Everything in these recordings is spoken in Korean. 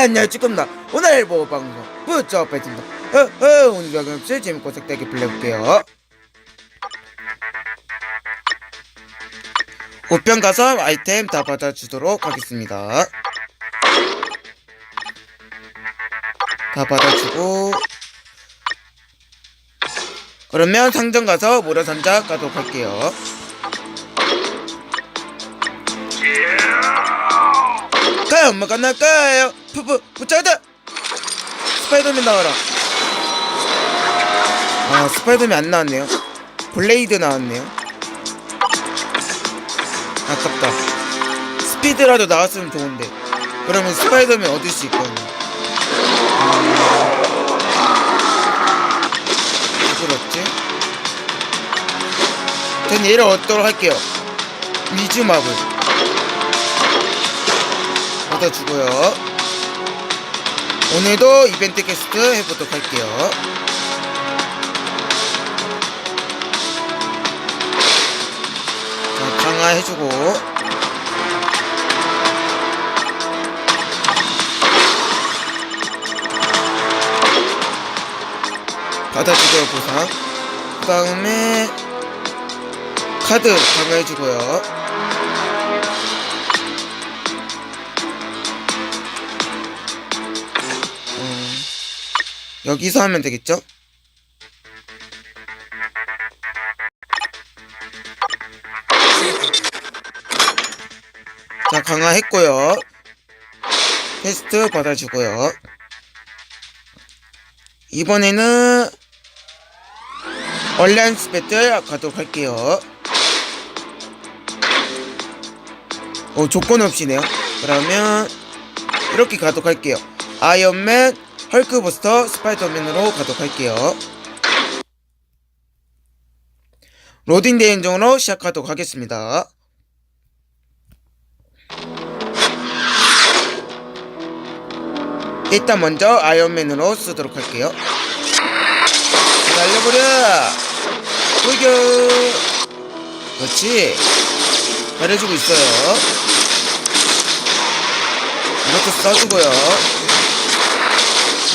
안녕 지금다. 오늘 뭐 방송 부처 배팅다. 어어 오늘 역시 재밌고 색다르게 플레이해볼게요. 우편 가서 아이템 다 받아주도록 하겠습니다. 다 받아주고. 그러면 상점 가서 모래산자 가도록 할게요. 가요 엄마가 나가요 푸푸 부자다 스파이더맨 나와라. 아 스파이더맨 안 나왔네요. 블레이드 나왔네요. 아깝다. 스피드라도 나왔으면 좋은데. 그러면 스파이더맨 얻을 수 있거든요. 누굴 얻지? 전 얘를 얻도록 할게요. 위즈마블. 얻어 주고요. 오늘도 이벤트 게스트 해보도록 할게요. 자, 강화해주고. 받아주고요, 보상. 그 다음에, 카드 강화해주고요. 여기서 하면 되겠죠? 자, 강화했고요. 테스트 받아주고요. 이번에는 얼리안스 배틀 가도록 할게요. 오, 조건 없이네요. 그러면 이렇게 가도록 할게요. 아이언맨, 헐크버스터, 스파이더맨으로 가도록 할게요. 로딩 대행정으로 시작하도록 하겠습니다. 일단 먼저 아이언맨으로 쓰도록 할게요. 날려버려! 돌격! 그렇지. 잘해주고 있어요. 이것도 써주고요.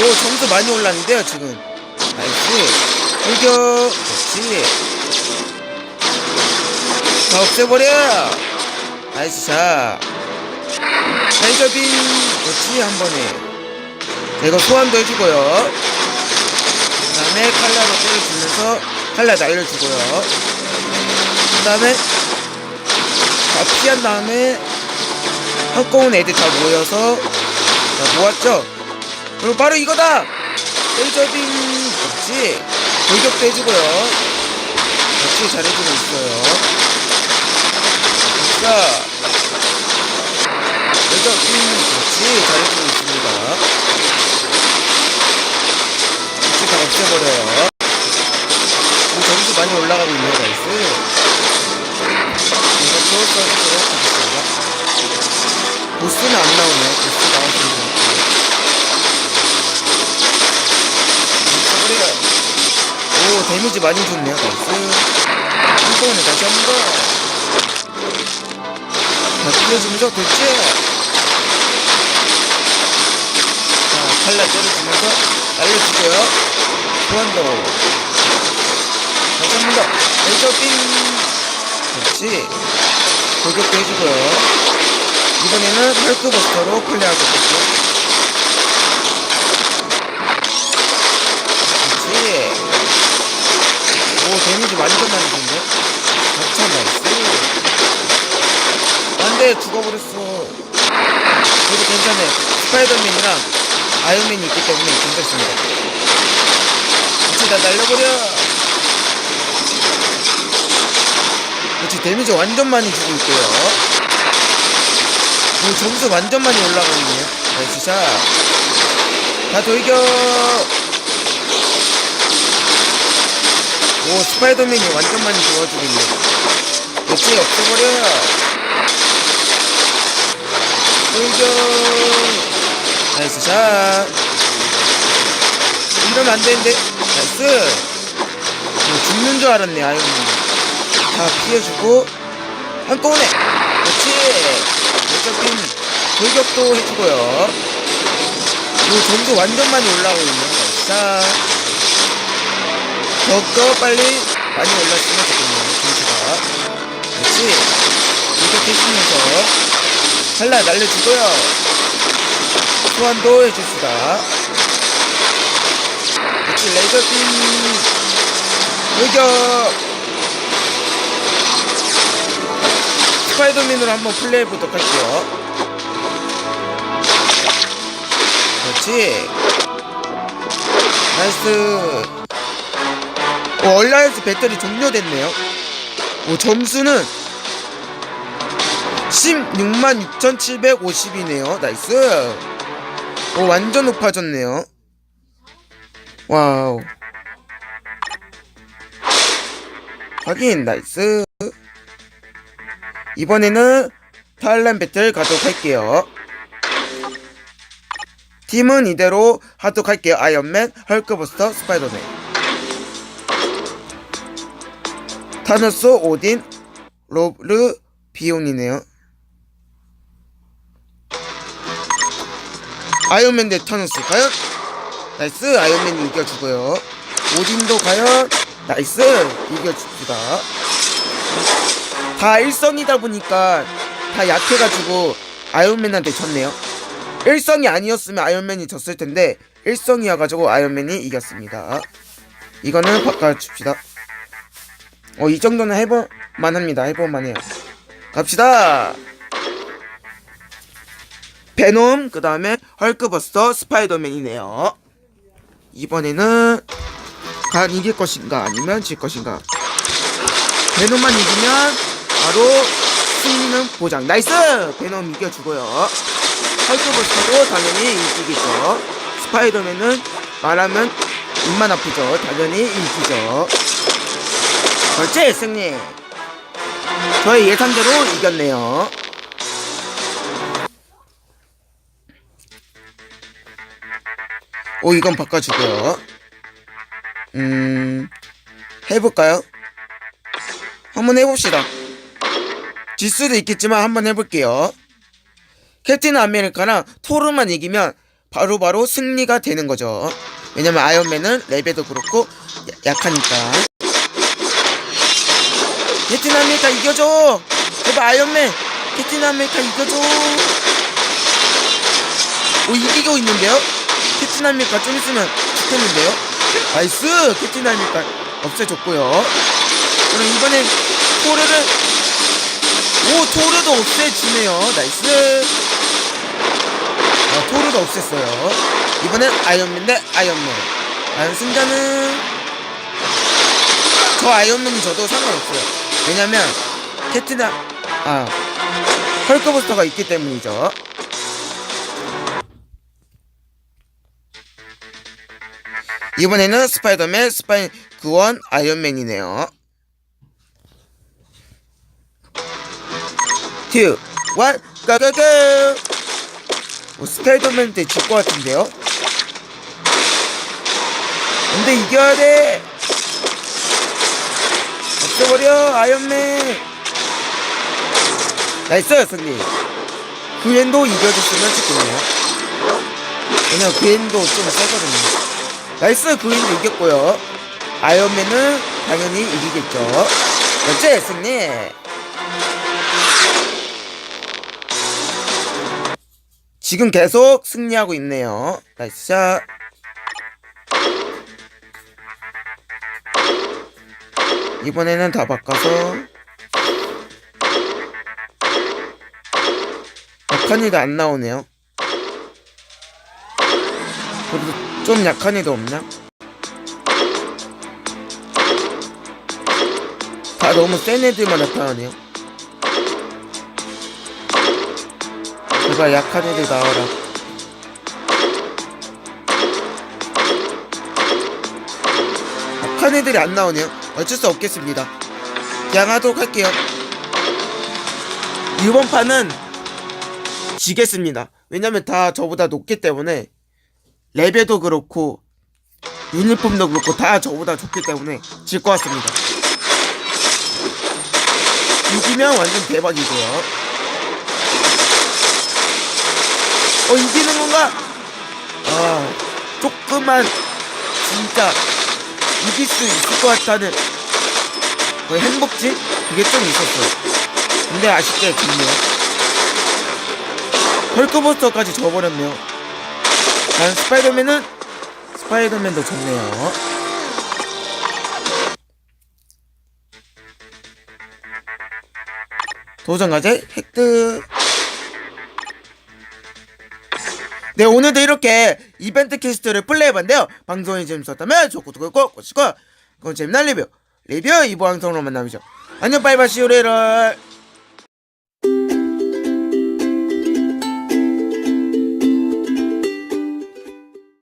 오 점수 많이 올랐는데요 지금. 나이스. 돌격. 그렇지. 다 없애버려. 나이스 샷. 타이저빈. 그렇지 한 번에. 자, 이거 소환도 해주고요. 그 다음에 칼라로 때려주면서 칼라 날려주고요. 그 다음에 다 피한 다음에 한꺼운 애들 다 모여서 자 모았죠 그리고 바로 이거다! 레이저빔 그렇지 돌격도 해주고요. 그렇지 잘해주고 있어요. 자 레이저빔 그렇지 잘해주고 있습니다. 그렇지 다 없애버려요. 오, 점수 많이 올라가고 있네요 나이스. 이것도 써주도록 하겠습니다. 보스는 안 나오네요 보스 오 데미지 많이 줬네요. 나이스 한꺼번에 다시 한번. 자 피해주면서 됐지? 자 칼날 때려주면서 날려주고요. 소환도. 다시 한번더. 레이저 빙. 그렇지? 돌격도 해주고요. 이번에는 헐크버스터로 플레이하고 있겠죠 아이언맨이 있기 때문에 괜찮습니다. 그렇지, 나 날려버려. 그렇지, 데미지 완전 많이 주고 있고요. 오, 점수 완전 많이 올라가고 있네요. 나이스 샷. 다 돌격! 오 스파이더맨이 완전 많이 도와주고 있네 그렇지 없애버려 돌격 나이스 샷 이러면 안 되는데. 나이스. 오, 죽는 줄 알았네. 아이언맨 다 피해주고. 한꺼번에. 그렇지. 레저핀 돌격도 해주고요. 오 점수 완전 많이 올라가고 있네요. 자. 더욱더 빨리 많이 올랐으면 좋겠네요. 점수가. 그렇지. 이렇게 치면서. 칼날 날려주고요 소환도 해줍시다. 그렇지 레이저빔 돌격 스파이더맨으로 한번 플레이해보도록 할게요. 그렇지. 나이스. 오 얼라이언스 배터리 종료됐네요. 오 점수는 16만 6,750이네요. 나이스 오 완전 높아졌네요. 와우. 확인 나이스. 이번에는 탈란 배틀 가도록 할게요. 팀은 이대로 하도록 할게요. 아이언맨, 헐크버스터, 스파이더맨. 타노스, 오딘, 로브, 비온이네요 아이언맨 대 타노스 과연? 나이스. 아이언맨이 이겨주고요. 오딘도 과연? 나이스. 이겨줍시다. 다 일성이다 보니까 다 약해가지고 아이언맨한테 졌네요. 일성이 아니었으면 아이언맨이 졌을 텐데 일성이어가지고 아이언맨이 이겼습니다. 이거는 바꿔줍시다. 어 이 정도는 해볼만 합니다. 해볼만 해요. 갑시다 베놈 그 다음에 헐크버스터 스파이더맨이네요. 이번에는 과연 이길 것인가 아니면 질 것인가? 베놈만 이기면 바로 승리는 보장. 나이스! 베놈 이겨주고요. 헐크버스터도 당연히 이기겠죠. 스파이더맨은 말하면 입만 아프죠. 당연히 이기죠. 그렇지 승리! 저의 예상대로 이겼네요 오 이건 바꿔주고요. 음 해볼까요? 한번 해봅시다. 질 수도 있겠지만 한번 해볼게요. 캡틴 아메리카랑 토르만 이기면 바로 바로 승리가 되는 거죠. 왜냐면 아이언맨은 레벨도 그렇고 야- 약하니까. 캡틴 아메리카 이겨줘! 제발 아이언맨! 캡틴 아메리카 이겨줘! 오 이기고 있는데요? 캡틴 아메리카 좀 있으면 죽겠는데요? 나이스! 캡틴 아메리카 없애줬고요. 그럼 이번엔 토르를 오 토르도 없애주네요. 나이스! 아 토르도 없앴어요. 이번엔 아이언맨 대 아이언맨. 과연 승자는 저 아이언맨이 저도 상관없어요. 왜냐면 아, 아 헐크버스터가 있기 때문이죠 이번에는 스파이더맨 스파이 구원 아이언맨이네요. 2 1 고고고 오, 스파이더맨 때질것 같은데요? 근데 이겨야 돼. 없애버려 아이언맨. 나이스 승리. 그앤도 이겨줬으면 좋겠네요. 왜냐면 그앤도 좀 세거든요 나이스 그앤도 이겼고요. 아이언맨은 당연히 이기겠죠. 그렇지 승리? 지금 계속 승리하고 있네요. 나이스 샷. 이번에는 다 바꿔서 약한 이도 안 나오네요. 그래도 좀 약한 이도 없냐? 다 너무 센 애들만 나타나네요. 제발 약한 애들 나와라. 약한 애들이 안 나오네요. 어쩔 수 없겠습니다. 그냥 하도록 할게요. 이번 판은 지겠습니다. 왜냐면 다 저보다 높기 때문에 레벨도 그렇고 유니폼도 그렇고 다 저보다 좋기 때문에 질 것 같습니다 이기면 완전 대박이고요 어 이기는 건가? 아 조금만 진짜 이길 수 있을 것 같다는 그 행복지 그게 좀 있었어요. 근데 아쉽게 좋네요. 헐크버스터까지 져버렸네요. 난 스파이더맨은 스파이더맨 더 좋네요. 도전 과제 획득. 네 오늘도 이렇게 이벤트 퀘스트를 플레이해봤는데요. 방송이 재밌었다면 좋고 좋고 꼭 꼬시고 그건 재미난 리뷰 리뷰 이부 방송으로 만나보죠. 안녕 빠이바시 요레를